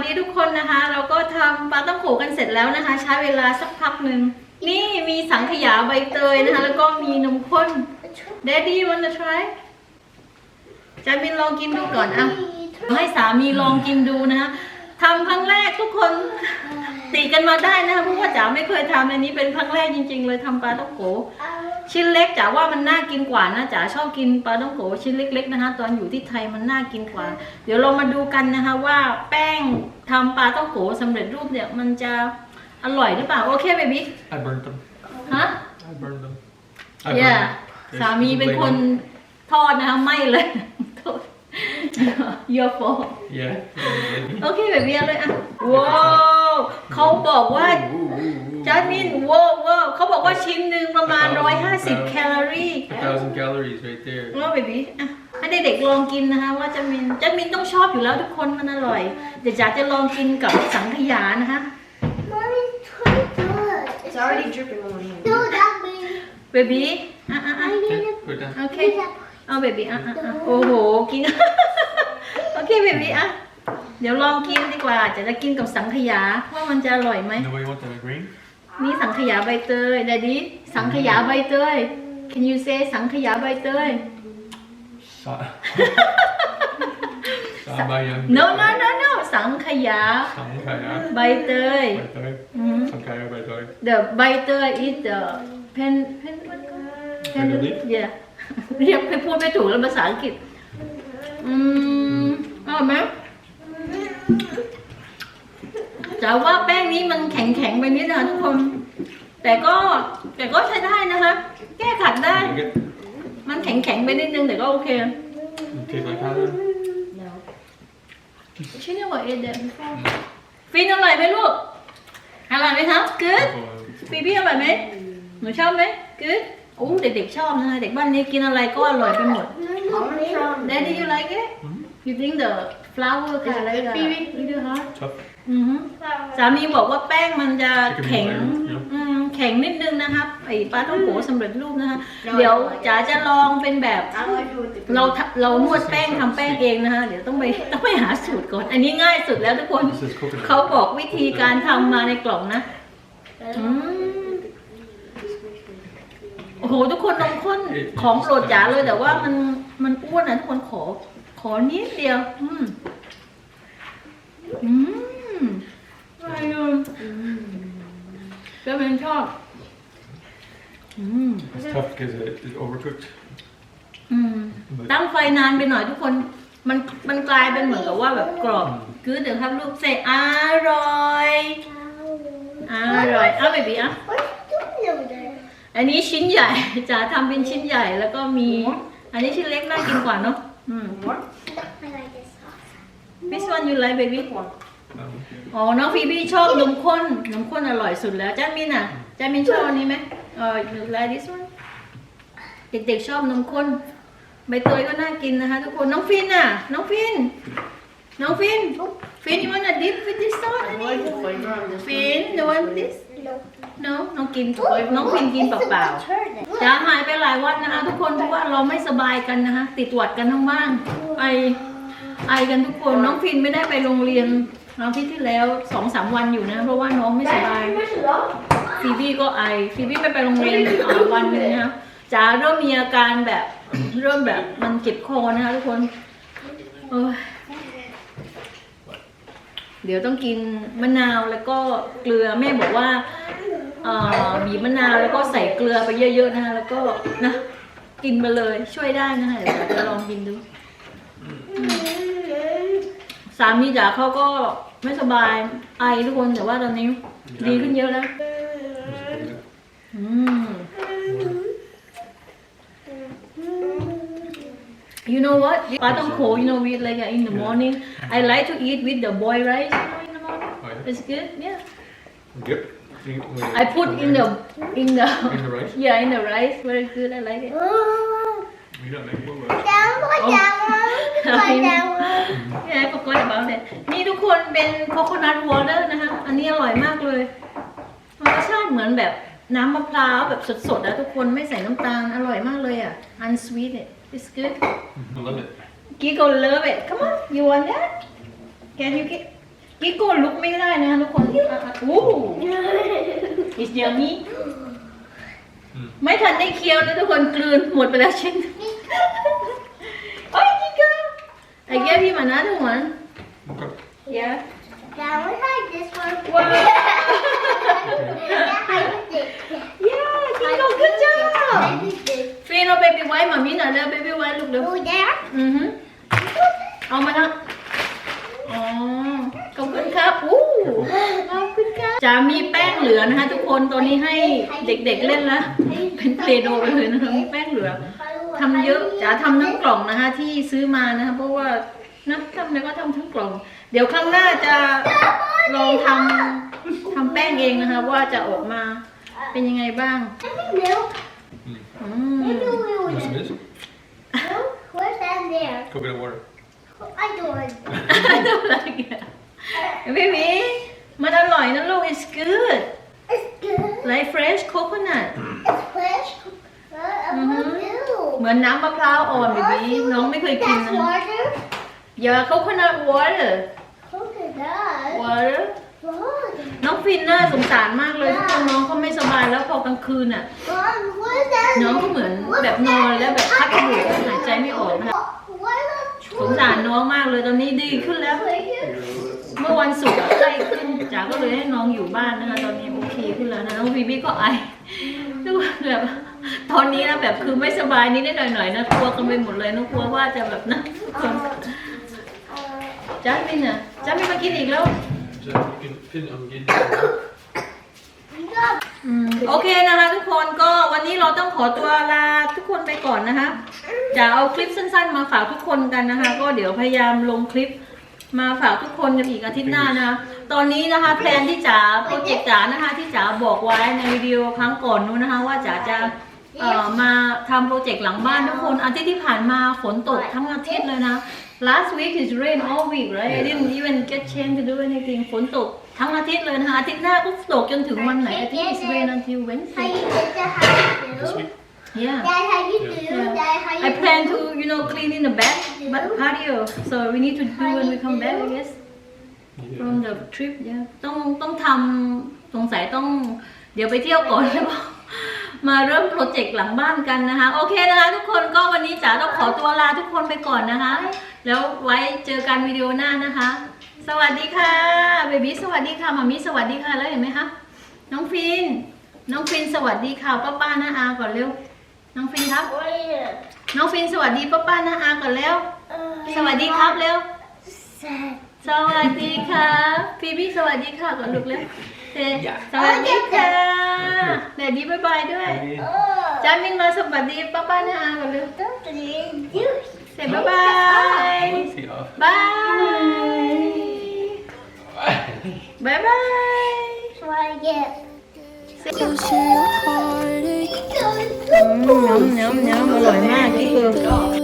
วัสดีทุกคนนะคะ เราก็ทำปลาต้องโขกันเสร็จแล้วนะคะ ใช้เวลาสักพักหนึ่งนี่มีสังขยาใบเตยนะคะ แล้วก็มีนมข้น Daddy wanna try จันบินลองกินดูก่อนอะให้สามีลองกินดูนะคะทำครั้งแรกทุกคน ติกันมาได้นะคะเพราะว่าจ๋าไม่เคยทำอันนี้เป็นครั้งแรกจริง ๆ เลยทำปลาต้องโขชิ้นเล็กจ๋าว่ามันน่ากินกว่านะจ๋าชอบกินปลาต้องโกะชิ้นเล็ก ๆนะคะ ตอนอยู่ที่ไทยมันน่ากินกว่า เดี๋ยวเรามาดูกันนะคะ ว่าแป้งทำปลาต้องโกะสำเร็จรูปเนี่ยมันจะอร่อยหรือเปล่าโอเคเบบี้ I burnt them. ฮะ I burned them. I เย่ burned them. สามีเป็นคนทอดนะคะไม่เลยโทษ your fault Yeah. โอเคเบบี้เอาเลยอะว้าว เขาบอกว่าจัสมินว้าวว้าวเขาบอกว่าชิ้นหนึ่งประมาณ 150 แคลอรี่ A thousand calories right there. ว่าเบบี้อะให้เด็กๆลองกินนะคะว่าจัสมินจัสมินต้องชอบอยู่แล้วทุกคนมันอร่อย เดี๋ยวจ๋าจะลองกินกับสังขยานะคะ Mommy, try that. It's already dripping on my hand. No, that means เบบี้อะอะอะ I need Okay, to put it down. โอเคเอาเบบี้อะอะอะโอ้โห กิน โอเคเบบี้อะ เดี๋ยวลองกินดีกว่า จะจะกินกับสังขยาว่ามันจะอร่อยไหม Nobody want the green? นี่สังขยาใบเตยดดดี้สังขยาใบเตย Can you say สังขยาใบเตย Sa- Sabayan. No no no no สังขยา Sankaya. ใบเตย Baitoy. อืม Sankaya baitoy. The ใบเตย is the pen pen what pen Pen leaf? yeah เรียกไปพูดไม่ถูกแล้วภาษาอังกฤษ อืมอร่อยไหม แต่ว่าแป้งนี้มันแข็งแข็งๆไปนิดนะคะทุกคน แต่ก็แต่ก็ใช้ได้นะคะ แก้ขัดได้ You get, มันแข็งแข็งๆไปนิดนึงแต่ก็โอเค you taste like powder? No. ชื่อเนี่ยว่าเอเดนฟินอร่อยไหมลูก อร่อยไหมครับกึด Oh, ฟีบี้อร่อยไหมหนูชอบไหมกึดโอ้เด็กๆชอบนะคะเด็กบ้านนี้กินอะไรก็อร่อยไปหมด I'm trying. Daddy you like it you think the flour ค่ะอะไรกัน little hard tough. อือฮึสามีบอกว่าแป้งมันจะแข็งเดี๋ยวอืมแข็งนิดนึงนะครับไอ้ปลาท่องโกสำเร็จรูปนะคะ เดี๋ยวจ๋าจะลองเป็นแบบ I like it with the เราทำเรานวดแป้งทำแป้งเองนะคะ เดี๋ยวต้องไปต้องไปหาสูตรก่อน อันนี้ง่ายสุดแล้วทุกคน This is coconut. เขาบอกวิธีการทำมาในกล่องนะ อืม โอ้โห ทุกคนนมข้นของโปรดจ๋าเลยแต่ว่ามันมันอ้วนนะทุกคนขอ ขอนิดเดียว อืม อืมอะไรอะก็เป็นชอบ อืม It's tough because it is overcooked. อืม ตั้งไฟนานไปหน่อยทุกคน มันมันกลายเป็นเหมือนกับว่าแบบกรอบคือเดี๋ยวครับลูกเซอร่อย อร่อย เอาเบบี้อะ What are you doing over there? อันนี้ชิ้นใหญ่ จ๋าทำเป็นชิ้นใหญ่แล้วก็มี อันนี้ชิ้นเล็กน่ากินกว่าเนาะอืม What? No, I like this sauce. Which one you like baby Um, อ๋อ น้องฟีบี้ชอบนมข้น นมข้นอร่อยสุดแล้วจ้ามินอะจ้ามินชอบอันนี้ไหมเออ you like this one เด็กๆชอบนมข้น ใบเตยก็น่ากินนะคะทุกคน น้องฟินอะ น้องฟิน น้องฟิน ฟิน you wanna dip with this sauce I อันนี้ like the flavor on this. ฟิน you want this No. no น้องกินน้องฟินกินเปล่าๆ Turn it. จ๋าหายไปหลายวันนะคะทุกคนเพราะว่าเราไม่สบายกันนะคะติดหวัดกันทั้งบ้านไอ ไอกันทุกคนน้องฟินไม่ได้ไปโรงเรียนอาทิตย์ที่แล้วสองสามวันอยู่นะ เพราะว่าน้องไม่สบายฟีบี้ก็ไอฟีบี้ไม่ไปโรงเรียนอ่าวันหนึงนะคะจ๋าเริ่มมีอาการแบบเริ่มแบบมันเจ็บคอนะคะทุกคนโอ้ยเดี๋ยวต้องกินมะนาวแล้วก็เกลือแม่บอกว่าเอ่อบีบมะนาวแล้วก็ใส่เกลือไปเยอะๆนะคะแล้วก็นะกินไปเลยช่วยได้นะคะเดี๋ยวเราจะลองกินดู สามีจ๋าเขาก็ไม่สบายไอทุกคนแต่ว่าตอนนี้ดีขึ้นเยอะแล้วอืม You know what? Patongko, you know, we like uh, in the morning. I like to eat with the boiled rice. You know, in the morning. Oh, yeah. It's good. Yeah. Yep. You- wait, I put in the in the In the rice? yeah in the rice. Very good. I like it. You don't make one. Down, put Oh. down one. Put down one. Yeah, I forgot about that. นี่ทุกคนเป็น coconut water นะคะ อันนี้อร่อยมากเลยรสชาติเหมือนแบบน้ำมะพร้าวแบบสดๆนะทุกคนไม่ใส่น้ำตาลอร่อยมากเลยอะ unsweet it it's good I love it. Gigo love it come on you want that can you get กิโก้ลุกไม่ได้นะคะทุกคนอะอะโอ้ it's yummy ไม่ทันได้เคี้ยวเลยทุกคนกลืนหมดไปแล้วชิ้นโอ้ยกิโก้ I gave him another one Okay. Yeah Now we like this one. wow Yeah, I did it. yeah กิโก้ good job I did it. ฟีนเอาเบบี้ไว้มามีหน่อยแล้วเบบี้ไว้ลูกเร็ว Oh, there? อือฮึเอามาละอ๋อ ขอบคุณครับอู้ขอบคุณครับจะมีแป้งเหลือนะคะทุกคน ตอนนี้ให้เด็กๆเล่นแล้วเป็นเพลโดไปเลยนะคะมีแป้งเหลือ ทำเยอะจ๋าทำทั้งกล่องนะคะ ที่ซื้อมานะคะ เพราะว่านะทำแล้วก็ทำทั้งกล่อง เดี๋ยวครั้งหน้าจะลองทำทำแป้งเองนะคะ ว่าจะออกมาเป็นยังไงบ้าง Milk. อืม Maybe we You will. want some of this? Milk? Where's that there? Coconut water. I don't. I don't like it. Baby มันอร่อยนะลูก it's good It's good. like fresh coconut It's fresh. Uh, I Mhm. want milk. เหมือนน้ำมะพร้าวอ่อน baby น้องไม่เคยกิน That's นะ water. อย่า coconut water Coconut. water Water. น้องฟินน่าสงสารมากเลยทุกคนน้องเขาไม่สบายแล้วพอกลางคืนอะ Mom, what is that? น้องก็เหมือนแบบนอนแล้วแบบพัดจมูกหายใจไม่ออกนะคะ What is that? สงสารน้องมากเลยตอนนี้ดีขึ้นแล้ว เมื่อวันศุกร์อะไข้ขึ้นจ๋าก็เลยให้น้องอยู่บ้านนะคะ ตอนนี้โอเคขึ้นแล้วนะน้องบีบี้ก็ไอทุกคนแบบตอนนี้นะแบบคือไม่สบายนิดๆหน่อยๆนะกลัวกันไปหมดเลยนะกลัวว่าจะแบบนะ ทุกคนจ้ามินอะจ้ามินมากินอีกแล้ว โอเคนะคะทุกคนก็วันนี้เราต้องขอตัวลาทุกคนไปก่อนนะคะจะเอาคลิปสั้น ๆ มาฝากทุกคนกันนะคะ ก็เดี๋ยวพยายามลงคลิปมาฝากทุกคนกันอีกอาทิตย์หน้านะคะตอนนี้นะคะแพลนที่จ๋าโปรเจกต์จ๋านะคะ ที่จ๋าบอกไว้ในวิดีโอครั้งก่อนนู้นนะคะ ว่าจ๋าจะเอ่อมาทำโปรเจกต์หลังบ้านทุกคนอาทิตย์ที่ผ่านมาฝนตกทั้งอาทิตย์เลยนะ last week is rain all week right I didn't even get chance to do anything ฝนตกทั้งอาทิตย์เลยนะคะอาทิตย์หน้าก็ตกจนถึงวันไหนอาทิตย์ is rain until How Wednesday you did that? How you This do? week? yeah Dad, how you do? Yeah. Dad, how you I do? plan to you know clean in the back but patio so we need to do when we come back I guess from the trip เนี่ยต้องต้องทำสงสัยต้องเดี๋ยวไปเที่ยวก่อนแล้ว มาเริ่มโปรเจกต์หลังบ้านกันนะคะ โอเคนะคะ ทุกคนก็วันนี้จ๋าต้องขอตัวลาทุกคนไปก่อนนะคะ แล้วไว้เจอกันวิดีโอหน้านะคะ สวัสดีค่ะเบบี้สวัสดีค่ะมามิสวัสดีค่ะแล้วเห็นไหมคะน้องฟิน น้องฟินสวัสดีค่ะป้าป้าน้าอาก่อนเร็ว น้องฟินครับ Wait. น้องฟินสวัสดีป้าป้าน้าอาก่อนเร็ว Uh, สวัสดีครับเร็ว sad. สวัสดีครับพี่พี่สวัสดีค่ะก่อนลูกเร็วเฮ้สวัสดีค่ะเดดดี้บายบายด้วย Oh. จามินมาสวัสดีป้าป้านาอาก่อนเร็ว Don't do it. เสร็จบายบาย See off. บายบายบาย Try again. Close to your heartache. น้ำน้ำน้ำอร่อยมากที่คือ